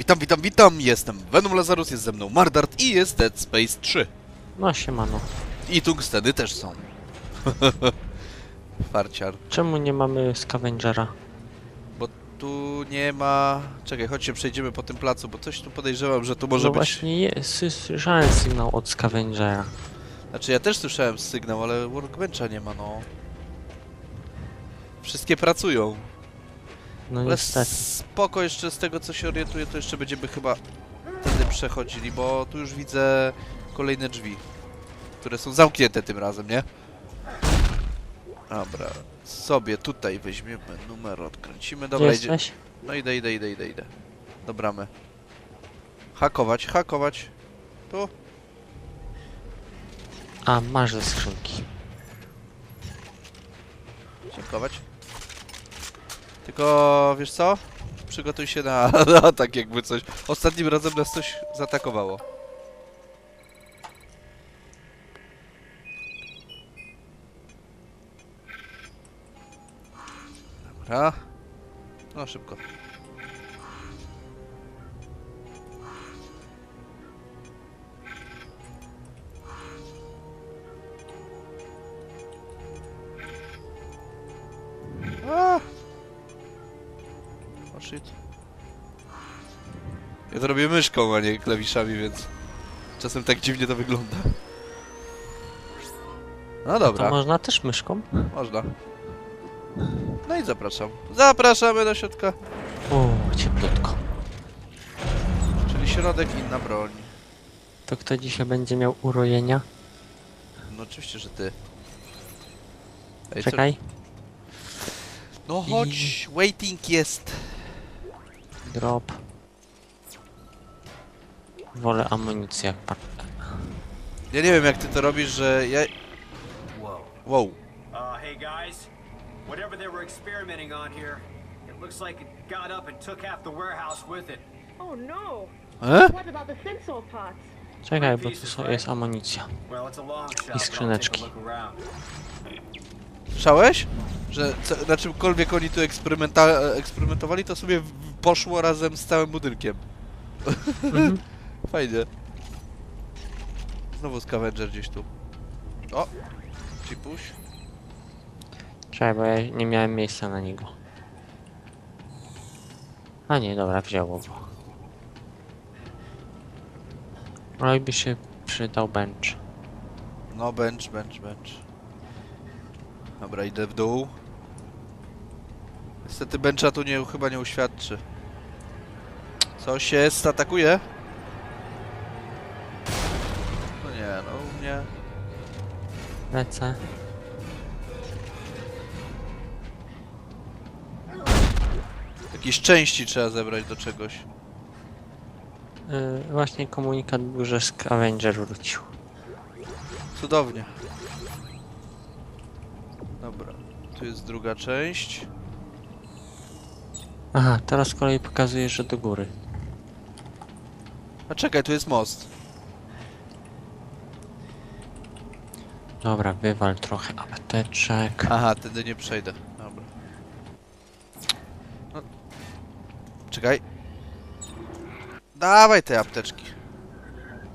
Witam, witam, witam, jestem Venom Lazarus, jest ze mną Mardart i jest Dead Space 3. No siemano. I tungsteny też są. Farciar. Czemu nie mamy Scavengera? Bo tu nie ma... Czekaj, chodźcie, przejdziemy po tym placu, bo coś tu podejrzewam, że tu może no być... właśnie jest, słyszałem sygnał od Scavengera. Znaczy, ja też słyszałem sygnał, ale workbencha nie ma, no. Wszystkie pracują. No Ale niestety. spoko, jeszcze z tego co się orientuję, to jeszcze będziemy chyba wtedy przechodzili, bo tu już widzę kolejne drzwi, które są zamknięte tym razem, nie? Dobra, sobie tutaj weźmiemy numer, odkręcimy, Gdzie dobra, idzie. jesteś? No idę, idę, idę, idę, idę. Do bramy. Hakować, hakować. Tu. A, masz ze skrzynki. Dziękować. Tylko, wiesz co? Przygotuj się na na atak jakby coś. Ostatnim razem nas coś zaatakowało. Dobra. No szybko. Shit. Ja to robię myszką, a nie klawiszami, więc czasem tak dziwnie to wygląda. No To dobra, można też myszką? można. No i zapraszam. Zapraszamy do środka. O, cieplutko. Czyli środek, inna broń. To kto dzisiaj będzie miał urojenia? No oczywiście, że ty. Ej, co- Czekaj. No chodź, waiting jest. Drop. Wolę amunicję jak pan. Ja nie wiem jak ty to robisz, że ja... Whoa. Wow. Uh, hey guys, whatever they were experimenting on here, it looks like it got up and took half the warehouse with it. Oh no! E? What about the sensor parts? Czekaj, bo tu są- jest amunicja. Well, it's a long shot, but I'll take skrzyneczki. a look around. Słyszałeś? Że co, na czymkolwiek oni tu eksperymenta eksperymentowali, to sobie poszło razem z całym budynkiem. Mhm. Fajnie. Znowu scavenger gdzieś tu. O! Cipuś. Czekaj, bo ja nie miałem miejsca na niego. A nie, dobra, wzięło go. No i by się przydał bench. No, bench, bench, bench. Dobra, idę w dół. Niestety bencha tu nie, chyba nie uświadczy. Coś jest, atakuje? No nie, no u mnie... Lecę. Jakieś części trzeba zebrać do czegoś. Yy, właśnie komunikat był, że Scavenger wrócił. Cudownie. Dobra, tu jest druga część. Aha, teraz z kolei pokazuje, że do góry. A czekaj, tu jest most. Dobra, wywal trochę apteczek. Aha, tędy nie przejdę. Dobra. No. Czekaj. Dawaj te apteczki.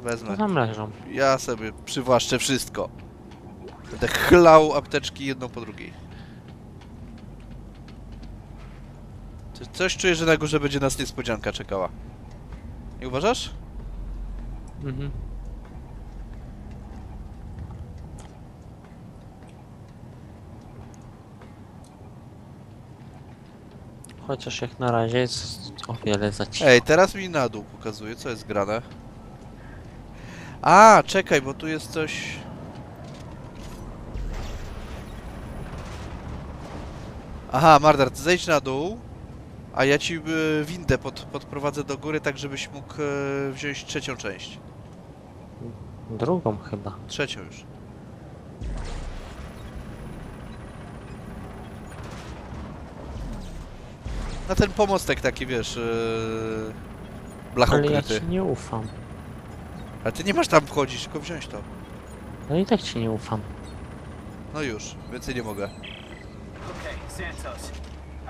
Wezmę. tam leżą. Ja sobie przywłaszczę wszystko. Będę chlał apteczki jedną po drugiej. Co- Coś czuję, że na górze będzie nas niespodzianka czekała. Nie uważasz? Mhm. Chociaż jak na razie jest o wiele za cicho. Ej, teraz mi na dół pokazuje, co jest grane. A, czekaj, bo tu jest coś... Aha, Mardart, zejdź na dół, a ja ci y, windę pod, podprowadzę do góry, tak żebyś mógł e, wziąć trzecią część. Drugą chyba. Trzecią już. Na ten pomostek taki, wiesz, yy, blachą Ale ja ci nie ufam. Ale ty nie masz tam wchodzić, tylko wziąć to. No i tak ci nie ufam. No już, więcej nie mogę. Okay, Santos.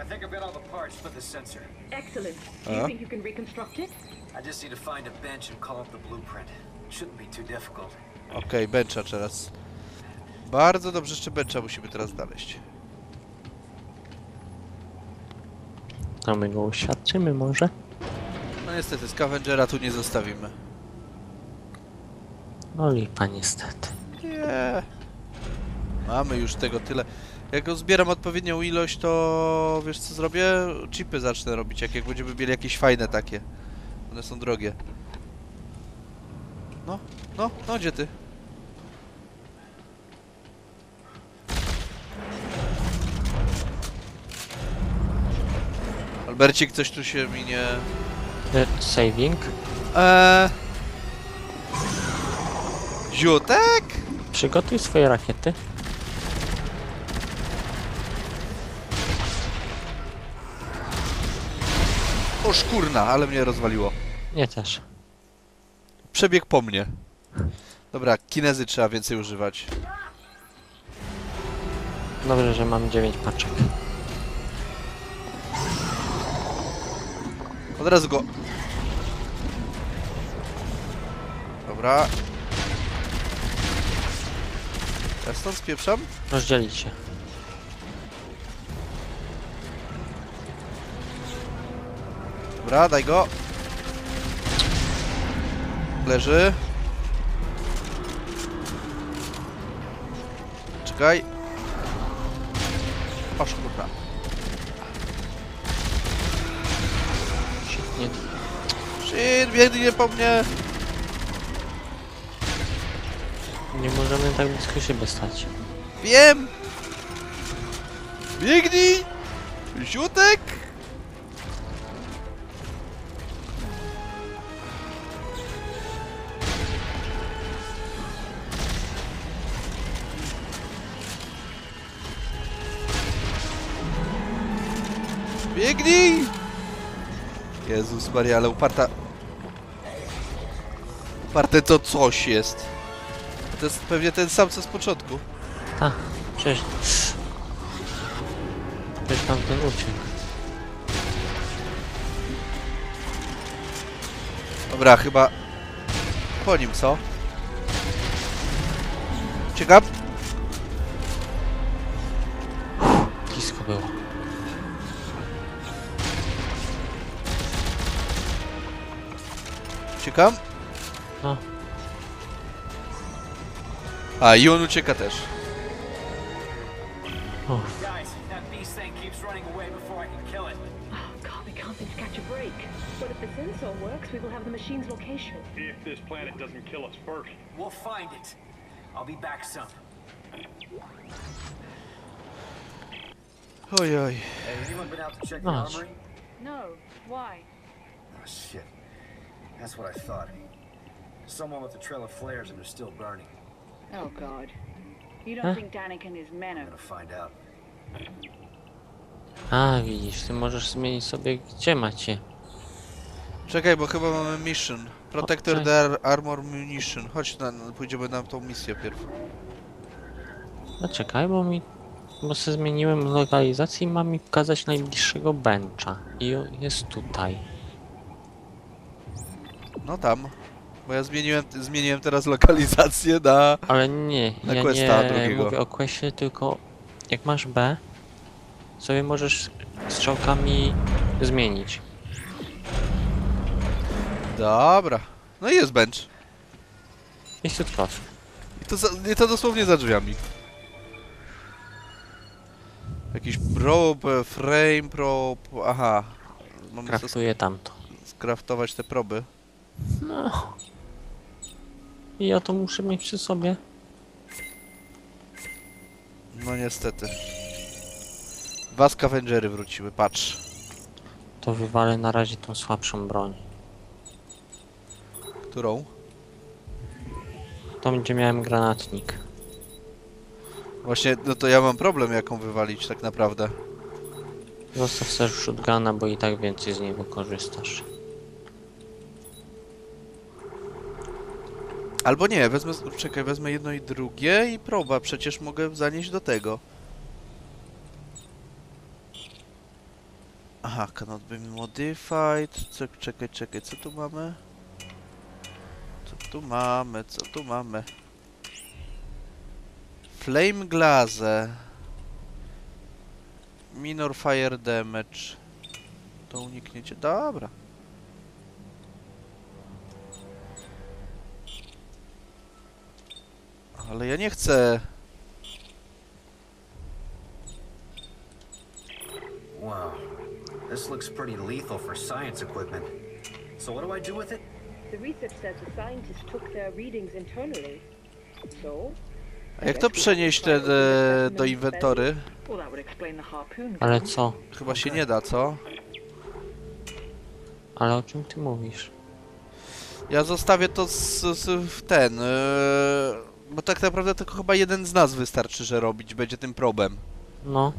I think I've got all the parts for the sensor. Excellent. Do you Uh-huh. think you can reconstruct it? I just need to find a bench and call up the blueprint. Shouldn't be too difficult. Okej, bencha teraz. Bardzo dobrze, jeszcze bencha musimy teraz znaleźć. A my go uświadczymy może? No niestety, Scavengera tu nie zostawimy. No lipa niestety. Nie. Mamy już tego tyle. Jak go zbieram odpowiednią ilość, to wiesz co zrobię? Chipy zacznę robić, jak, jak będziemy mieli jakieś fajne takie. One są drogie. No, no, no gdzie ty? Albercik, coś tu się mi nie... E, Saving? Eee... Ziutek? Przygotuj swoje rakiety. O szkurna, ale mnie rozwaliło. Nie też. Przebieg po mnie. Dobra, kinezy trzeba więcej używać. Dobrze, że mam 9 paczek. Od razu go. Dobra. Ja stąd spieprzam? Rozdzielić się. Dobra, daj go. Leży. Czekaj. O szkurna. Shit, nie. Shit, biegnie po mnie. Nie możemy tak blisko siebie stać. Wiem! Biegnij! Ziutek! Jezus Maria, ale uparta... Uparte to coś jest. To jest pewnie ten sam co z początku. A, przecież... Przecież tamten uciekł. Dobra, chyba po nim, co? Ciekaw? Ciekam? No. A, i on ucieka też. O, Guys, that beast thing keeps running away before I can kill it. Oh, God, we can't seem to catch a break. But if the sensor works, we will have the machine's location. If this planet doesn't kill us first. We'll find it. I'll be back soon. Oj, oj. Hey, anyone been out to check the Nice. armory? No. Why? Oh, shit. That's what I thought. Someone with a trail of flares and they're still burning. Oh, God. You don't Huh? think Danik and his men I'm are... gonna find out. A, widzisz, ty możesz zmienić sobie, gdzie macie. Czekaj, bo chyba mamy mission. Protector the ar- Armor Munition. Chodź, na, pójdziemy na tą misję pierw. No czekaj, bo mi... Bo sobie zmieniłem lokalizację i ma mi pokazać najbliższego bencha. I o- jest tutaj. No tam. Bo ja zmieniłem, zmieniłem teraz lokalizację na... Ale nie, Na ja questa nie drugiego. mówię o questie, tylko jak masz B, sobie możesz strzałkami zmienić. Dobra. No i jest bench. Jest tu prost. I to, za, i to dosłownie za drzwiami. Jakiś probe, frame, probe... Aha. Mamy Kraftuję tamto. skraftować te proby. I ja to muszę mieć przy sobie. No niestety. Dwa scavengery wróciły, patrz. To wywalę na razie tą słabszą broń. Którą? To będzie miałem granatnik. Właśnie, no to ja mam problem jaką wywalić tak naprawdę. Zostaw sobie shotguna, bo i tak więcej z niego korzystasz. Albo nie, wezmę, czekaj, wezmę jedno i drugie i proba, przecież mogę zanieść do tego. Aha, cannot be modified. Co, czekaj, czekaj, co tu mamy? Co tu mamy, co tu mamy? Flame glaze. Minor fire damage. To unikniecie. Dobra. Ale ja nie chcę. Wow. This looks pretty lethal for science equipment. So what do I do with it? The research says the scientists took their readings internally. So, A jak to przenieść te, e, do inwentory? Ale co? Chyba się nie da, co? Ale o czym ty mówisz? Ja zostawię to z, z, w ten. e, bo tak naprawdę tylko chyba jeden z nas wystarczy, że robić będzie tym probem. No,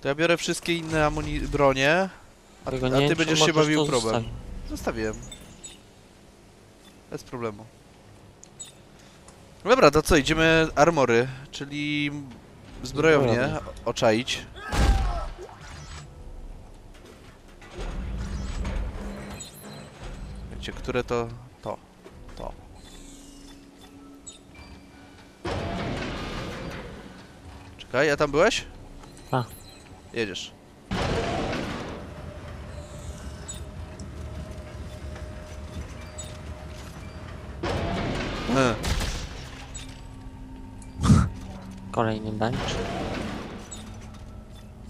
To ja biorę wszystkie inne amuni bronie, a, tego a ty będziesz się bawił probem. zostawić. Zostawiłem. Bez problemu. Dobra, to co, idziemy armory, czyli zbrojownię Zbrojownię. oczaić. Wiecie, które to. Czekaj, a tam byłeś? Tak. Jedziesz. E. Kolejny bench.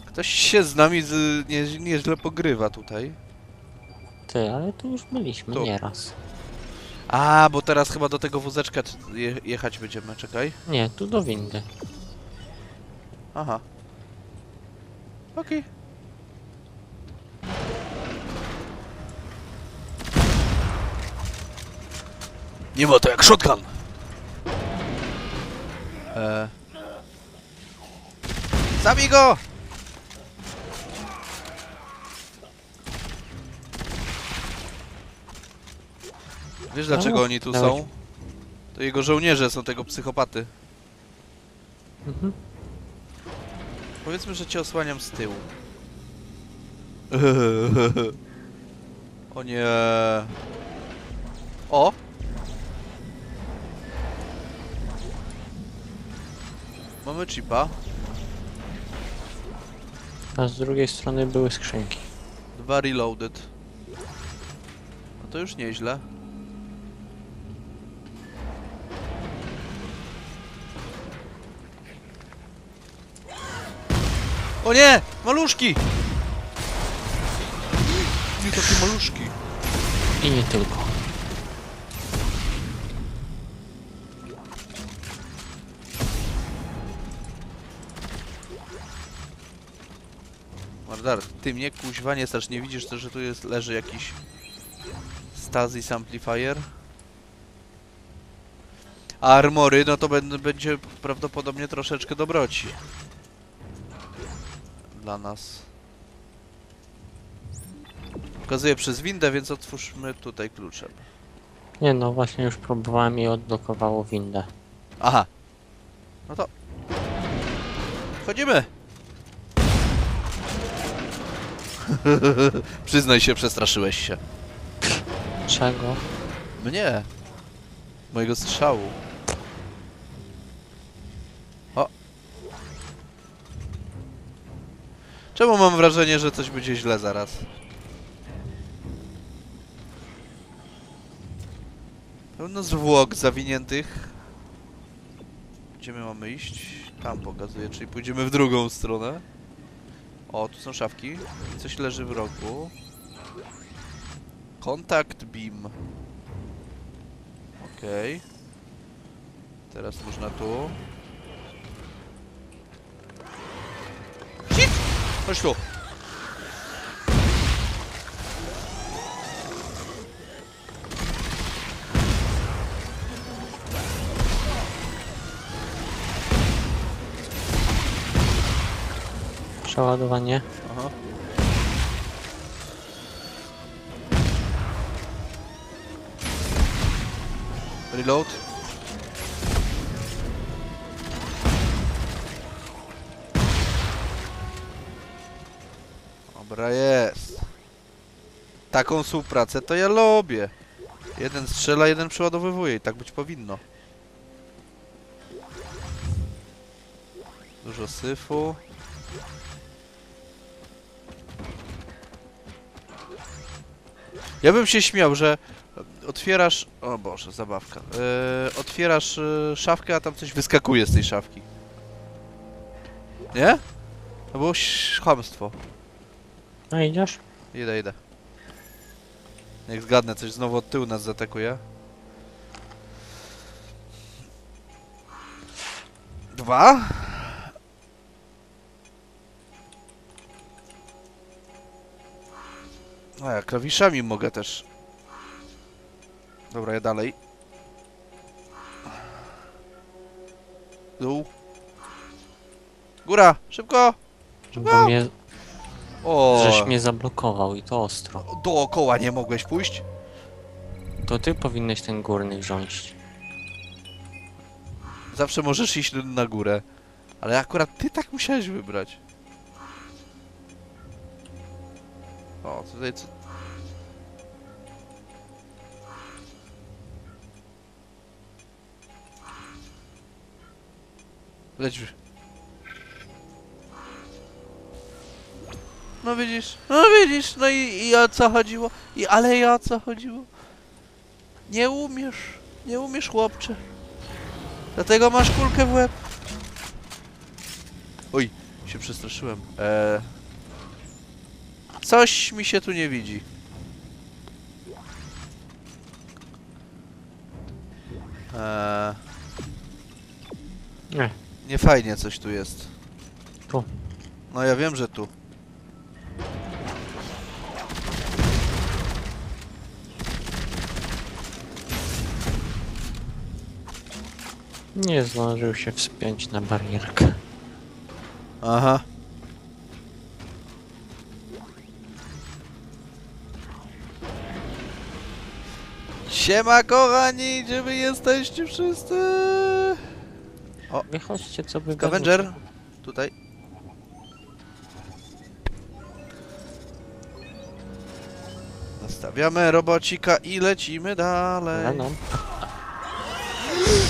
Ktoś się z nami z, nie, nieźle pogrywa tutaj. Ty, ale tu już byliśmy Tu. nieraz. A, bo teraz chyba do tego wózeczka jechać będziemy, czekaj. Nie, tu do windy. Aha. Okej. Nie ma to jak shotgun! Eee. Zabij go! Wiesz dlaczego No, oni tu są? To jego żołnierze są tego psychopaty. Mhm. Powiedzmy, że cię osłaniam z tyłu. O nie. O! Mamy chipa. A z drugiej strony były skrzynki. Dwa reloaded. No to już nieźle. O nie! Maluszki! Nie takie maluszki. I nie tylko. Mardar, ty mnie kuźwa nie strasz, nie widzisz to, że tu jest, leży jakiś Stasis Amplifier? A armory, no to będ- będzie prawdopodobnie troszeczkę dobroci. Dla nas. Pokazuję przez windę, więc otwórzmy tutaj kluczem. Nie no, właśnie już próbowałem i odblokowało windę. Aha. No to... Wchodzimy! Przyznaj się, przestraszyłeś się. Czego? Mnie. Mojego strzału. Czemu mam wrażenie, że coś będzie źle zaraz? Pełno zwłok zawiniętych. Gdzie my mamy iść? Tam pokazuje, czyli pójdziemy w drugą stronę. O, tu są szafki. Coś leży w rogu. Kontakt beam. Okej. Teraz można tu. Chodź tu. Przeładowanie. Aha. Reload. Dobra jest. Taką współpracę to ja lubię. Jeden strzela, jeden przeładowywuje i tak być powinno. Dużo syfu. Ja bym się śmiał, że otwierasz... O Boże, zabawka. Yy, otwierasz yy, szafkę, a tam coś wyskakuje z tej szafki. Nie? To było chamstwo. No idziesz? Idę, idę. Jak zgadnę, coś znowu od tyłu nas zaatakuje. Dwa? A ja klawiszami mogę też. Dobra, ja dalej. Dół. Góra! Szybko! Bo mnie, O! żeś mnie zablokował i to ostro. Dookoła nie mogłeś pójść? To ty powinieneś ten górny wziąć. Zawsze możesz iść na górę. Ale akurat ty tak musiałeś wybrać. O, tutaj co... Leć. No widzisz, no widzisz, no i, i o co chodziło? I ale i o co chodziło? Nie umiesz, nie umiesz chłopcze. Dlatego masz kulkę w łeb. Oj, się przestraszyłem. Eee... Coś mi się tu nie widzi. Eee... Nie. Nie fajnie coś tu jest. Tu. No ja wiem, że tu. Nie zdążył się wspiąć na barierkę. Aha. Siema kochani, gdzie wy jesteście wszyscy? Wychodźcie co by Scavenger, tutaj. Nastawiamy robocika i lecimy dalej. Venom.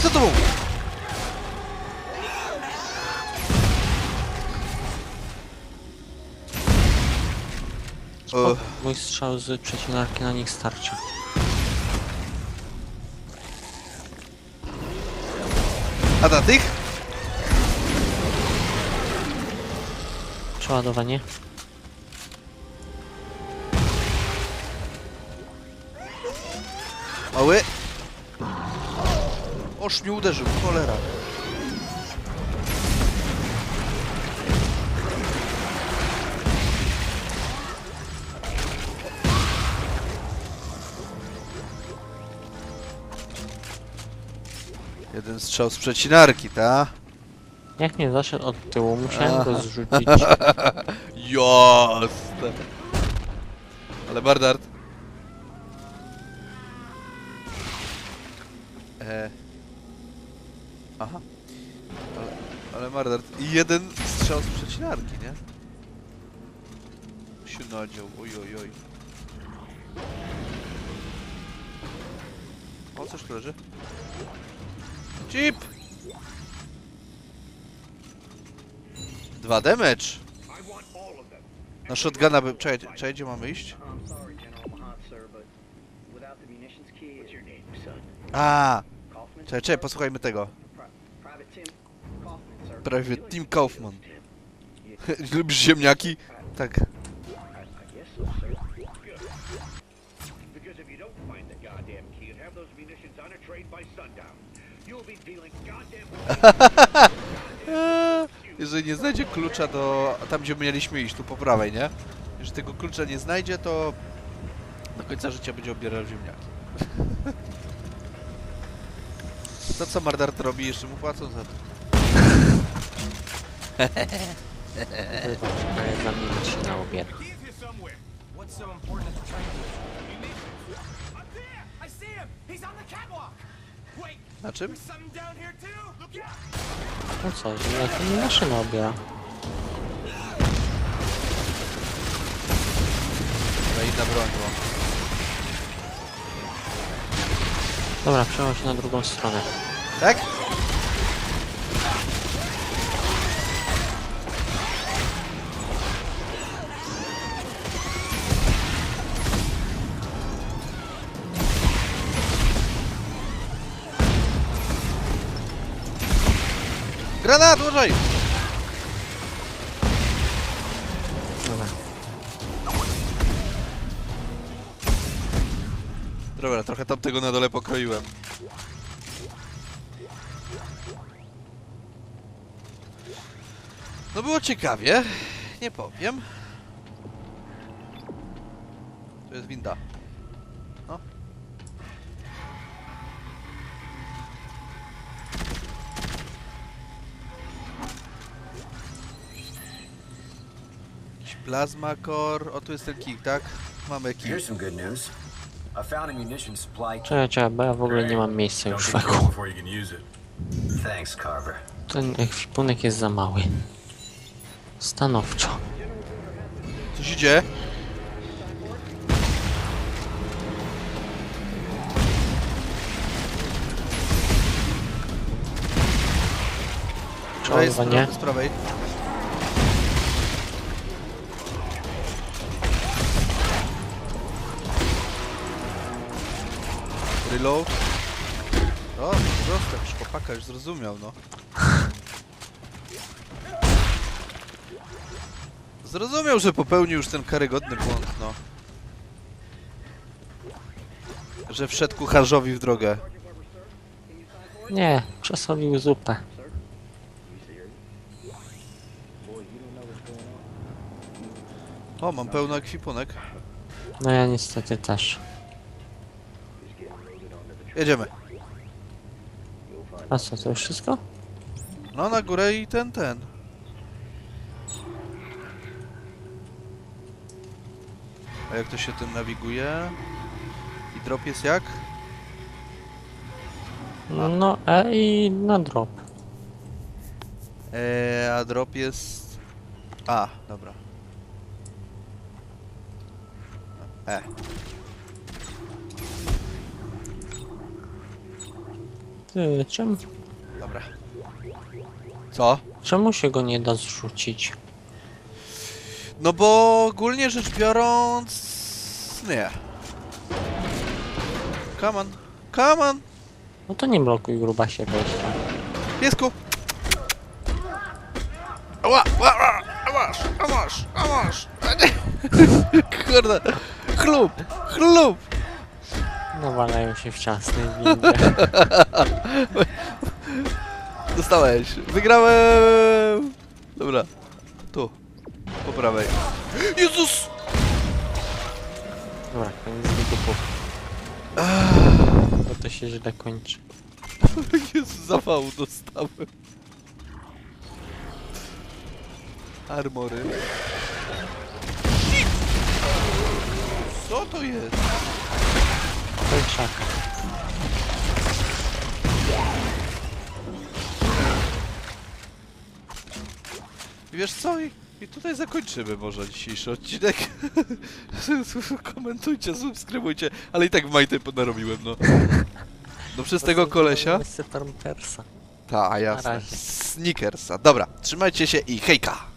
Co to było? Spoko. Mój strzał z przecinarki na nich starczy. A na tych? Przeładowanie. Mały. Oż nie uderzył, cholera. Strzał z przecinarki, ta? Jak nie zaszedł od tyłu, musiałem go zrzucić. Jasne. Ale Bardard. E. Aha. Ale, ale. I jeden strzał z przecinarki, nie? Się nadział. Oj, oj, oj. O, coś leży? Chip! Dwa damage. Na shotguna by... Czekaj, czekaj, gdzie mamy iść? A, czekaj, czekaj, posłuchajmy tego. Pri- Private Tim Kaufman. Lubisz ziemniaki? Tak. Jeżeli nie znajdzie klucza do... tam gdzie mieliśmy iść, tu po prawej, nie? Jeżeli tego klucza nie znajdzie, to do końca życia będzie obierał ziemniaki. To co Mardart robi, jeszcze mu płacą za to. Ale zamienić się na obiad. What's so! He's on the catwalk! Na czym? No co, ziemniaki nie maszyna obiera. fajna broń, bo... Dobra, przełącz na drugą stronę. Tak? Granat, uważaj! Dobra. Dobra, trochę tamtego na dole pokroiłem. No było ciekawie, nie powiem. To jest winda. Jakiś plasma core. O, tu jest ten kik, tak? Mamy kik. Here's some good news. I found a munition supply kit. Czekaj, czekaj, bo ja w ogóle nie mam miejsca już w eku. Thanks, Carver. Ten ekwipunek jest za mały. Stanowczo. Co się dzieje? Prawej, z prawej, Reload. O, proste, już chłopaka już zrozumiał, no. Zrozumiał, że popełnił już ten karygodny błąd, no. Że wszedł kucharzowi w drogę. Nie, przesolił zupę. O, mam pełny ekwipunek. No ja niestety też. Jedziemy. A co, to już wszystko? No, na górę i ten, ten. A jak to się tym nawiguje? I drop jest jak? No E i na drop. Eee, a drop jest... A, dobra. E. Ty, czemu, Dobra. Co? czemu się go nie da zrzucić? No bo ogólnie rzecz biorąc... Nie. Come on. Come on. No to nie blokuj grubasie wejścia. Piesku! Ała, ała, ała, a masz, a masz, a masz! A nie. Kurde, chlub, chlub! Nawalają się w ciasnej windzie. Dostałeś, wygrałem! Dobra, tu, po prawej. Jezus! Dobra, koniec wygupów. Bo to się źle kończy. Jezus, zawału dostałem. Armory. Co to jest? Kończaka. I wiesz co? I, I tutaj zakończymy może dzisiejszy odcinek. Komentujcie, subskrybujcie, ale i tak w majty narobiłem, no. No przez tego kolesia? Ta, jasne. Snickersa. Dobra, trzymajcie się i hejka!